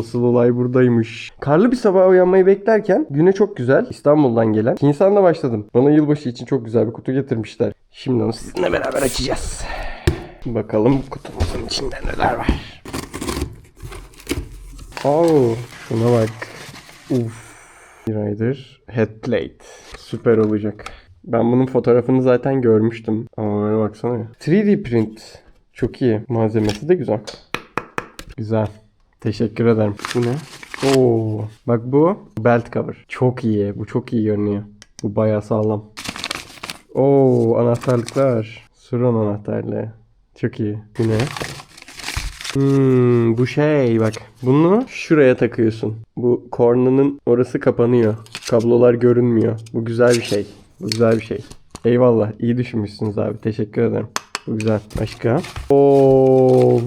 Asıl olay buradaymış. Karlı bir sabah uyanmayı beklerken güne çok güzel İstanbul'dan gelen Hinsan'la başladım. Bana yılbaşı için çok güzel bir kutu getirmişler. Şimdi onu sizinle beraber açacağız. Bakalım kutumuzun içinde neler var. Oo, şuna bak. Uf. Rider Headplate. Süper olacak. Ben bunun fotoğrafını zaten görmüştüm. Ama böyle baksana. 3D print. Çok iyi. Malzemesi de güzel. Güzel. Teşekkür ederim. Bu ne? Oo. Bak bu belt cover. Çok iyi. Bu çok iyi görünüyor. Bu bayağı sağlam. Oo anahtarlıklar. Suron anahtarlığı. Çok iyi. Bu ne? Hmm, bu şey bak. Bunu şuraya takıyorsun. Bu kornanın orası kapanıyor. Kablolar görünmüyor. Bu güzel bir şey. Bu güzel bir şey. Eyvallah. iyi düşünmüşsünüz abi. Teşekkür ederim. Bu güzel. Başka? Oo.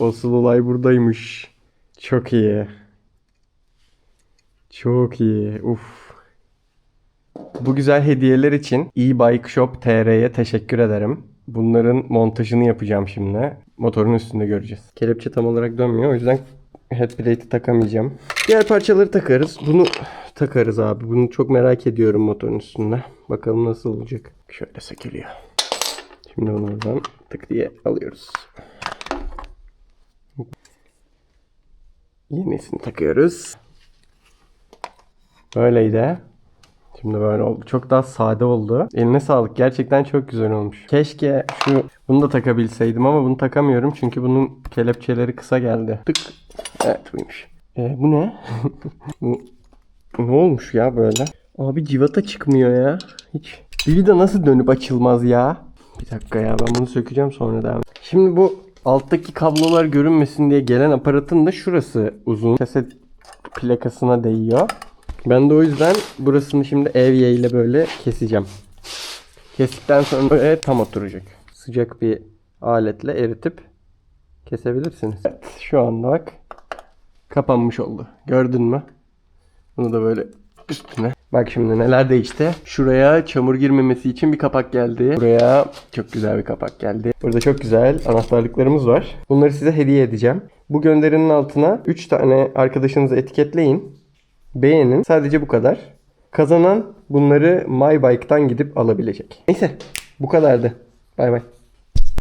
Asıl olay buradaymış. Çok iyi. Çok iyi. Uf. Bu güzel hediyeler için e-Bike Shop TR'ye teşekkür ederim. Bunların montajını yapacağım şimdi. Motorun üstünde göreceğiz. Kelepçe tam olarak dönmüyor. O yüzden headplate'i takamayacağım. Diğer parçaları takarız. Bunu takarız abi. Bunu çok merak ediyorum motorun üstünde. Bakalım nasıl olacak. Şöyle sökülüyor. Şimdi onu oradan tık diye alıyoruz. Yenisini takıyoruz. Böyleydi. Şimdi böyle oldu. Çok daha sade oldu. Eline sağlık. Gerçekten çok güzel olmuş. Keşke şu bunu da takabilseydim ama bunu takamıyorum çünkü bunun kelepçeleri kısa geldi. Tık. Evet buymuş. E, bu ne? bu ne olmuş ya böyle? Abi civata çıkmıyor ya. Hiç. Bir vida nasıl dönüp açılmaz ya? Bir dakika ya ben bunu sökeceğim sonra devam. Şimdi bu alttaki kablolar görünmesin diye gelen aparatın da şurası uzun. Kaset plakasına değiyor. Ben de o yüzden burasını şimdi evye ile böyle keseceğim. Kestikten sonra böyle tam oturacak. Sıcak bir aletle eritip kesebilirsiniz. Evet şu anda bak kapanmış oldu. Gördün mü? Bunu da böyle üstüne. Bak şimdi neler değişti. Şuraya çamur girmemesi için bir kapak geldi. Buraya çok güzel bir kapak geldi. Burada çok güzel anahtarlıklarımız var. Bunları size hediye edeceğim. Bu gönderinin altına 3 tane arkadaşınızı etiketleyin. Beğenin. Sadece bu kadar. Kazanan bunları MyBike'dan gidip alabilecek. Neyse bu kadardı. Bay bay.